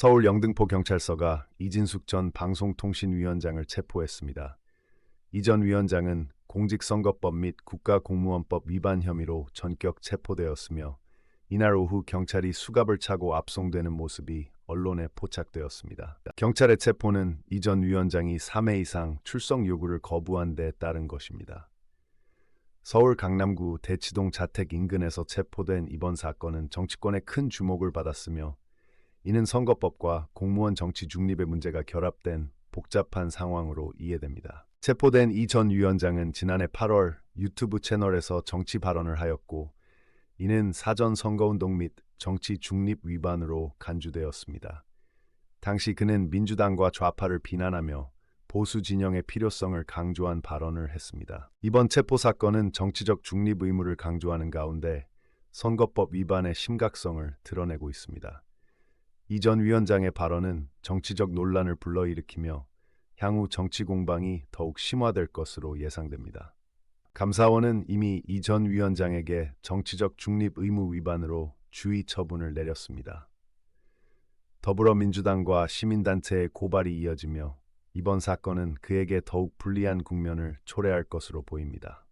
서울 영등포 경찰서가 이진숙 전 방송통신위원장을 체포했습니다. 이 전 위원장은 공직선거법 및 국가공무원법 위반 혐의로 전격 체포되었으며 이날 오후 경찰이 수갑을 차고 압송되는 모습이 언론에 포착되었습니다. 경찰의 체포는 이 전 위원장이 3회 이상 출석 요구를 거부한 데 따른 것입니다. 서울 강남구 대치동 자택 인근에서 체포된 이번 사건은 정치권의 큰 주목을 받았으며 이는 선거법과 공무원 정치 중립의 문제가 결합된 복잡한 상황으로 이해됩니다. 체포된 이 전 위원장은 지난해 8월 유튜브 채널에서 정치 발언을 하였고 이는 사전 선거운동 및 정치 중립 위반으로 간주되었습니다. 당시 그는 민주당과 좌파를 비난하며 보수 진영의 필요성을 강조한 발언을 했습니다. 이번 체포 사건은 정치적 중립 의무를 강조하는 가운데 선거법 위반의 심각성을 드러내고 있습니다. 이 전 위원장의 발언은 정치적 논란을 불러일으키며 향후 정치 공방이 더욱 심화될 것으로 예상됩니다. 감사원은 이미 이 전 위원장에게 정치적 중립 의무 위반으로 주의 처분을 내렸습니다. 더불어민주당과 시민단체의 고발이 이어지며 이번 사건은 그에게 더욱 불리한 국면을 초래할 것으로 보입니다.